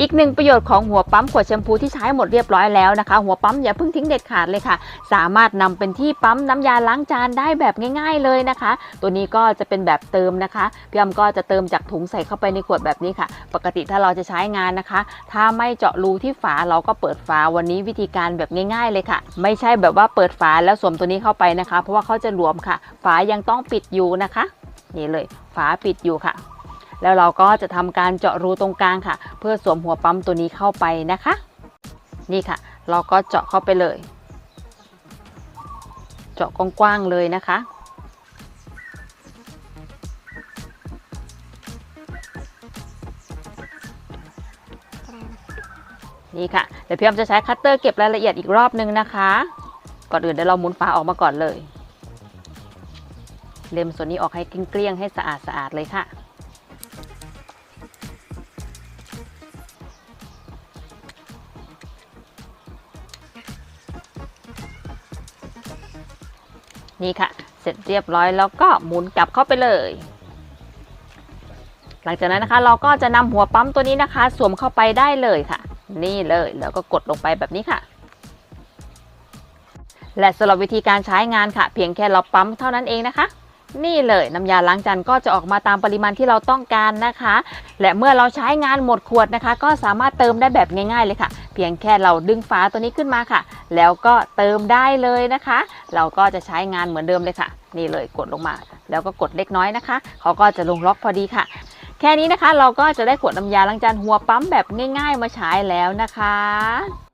อีกหนึ่งประโยชน์ของหัวปั๊มขวดแชมพูที่ใช้หมดเรียบร้อยแล้วนะคะ หัวปั๊มอย่าเพิ่งทิ้งเด็ดขาดเลยค่ะ สามารถนำเป็นที่ปั๊มน้ำยาล้างจานได้แบบง่าย ๆเลยนะคะ ตัวนี้ก็จะเป็นแบบเติมนะคะพี่อ้ำก็จะเติมจากถุงใส่เข้าไปในขวดแบบนี้ค่ะ ปกติถ้าเราจะใช้งานนะคะ ถ้าไม่เจาะรูที่ฝาเราก็เปิดฝาวันนี้วิธีการแบบง่าย ๆเลยค่ะ ไม่ใช่แบบว่าเปิดฝาแล้วสวมตัวนี้เข้าไปนะคะ เพราะว่าเขาจะหลวมค่ะ ฝายังต้องปิดอยู่นะคะ นี่เลยฝาปิดอยู่ค่ะ แล้วเราก็จะทำการเจาะรูตรงกลางค่ะ เพื่อสวมหัวปั๊มตัวนี้เข้าไปนะคะ นี่ค่ะ เราก็เจาะเข้าไปเลย เจาะกว้างๆเลยนะคะนี่ค่ะ เดี๋ยวพี่อ้อมจะใช้คัตเตอร์เก็บรายละเอียดอีกรอบนึงนะคะ ก่อนอื่นเดี๋ยวเราหมุนฝาออกมาก่อนเลย เล็มส่วนนี้ออกให้เกลี้ยงๆให้สะอาดสะอาดๆเลยค่ะ นี่ค่ะ เสร็จเรียบร้อยแล้วก็หมุนกลับเข้าไปเลย หลังจากนั้นนะคะ เราก็จะนำหัวปั๊มตัวนี้นะคะ สวมเข้าไปได้เลยค่ะ นี่เลยแล้วก็กดลงไปแบบนี้ค่ะและสำหรับวิธีการใช้งานค่ะ เพียงแค่เราปั๊มเท่านั้นเองนะคะ นี่เลยน้ำยาล้างจานก็จะออกมาตามปริมาณที่เราต้องการนะคะ และเมื่อเราใช้งานหมดขวดนะคะ ก็สามารถเติมได้แบบง่าย ๆ เลยค่ะ เพียงแค่เราดึงฝาตัวนี้ขึ้นมาค่ะ แล้วก็เติมได้เลยนะคะ เราก็จะใช้งานเหมือนเดิมเลยค่ะ นี่เลยกดลงมา แล้วก็กดเล็กน้อยนะคะเขาก็จะลงล็อกพอดีค่ะ แค่นี้นะคะเราก็จะได้ขวดน้ำยาล้างจานหัวปั๊มแบบง่าย ๆ มาใช้แล้วนะคะ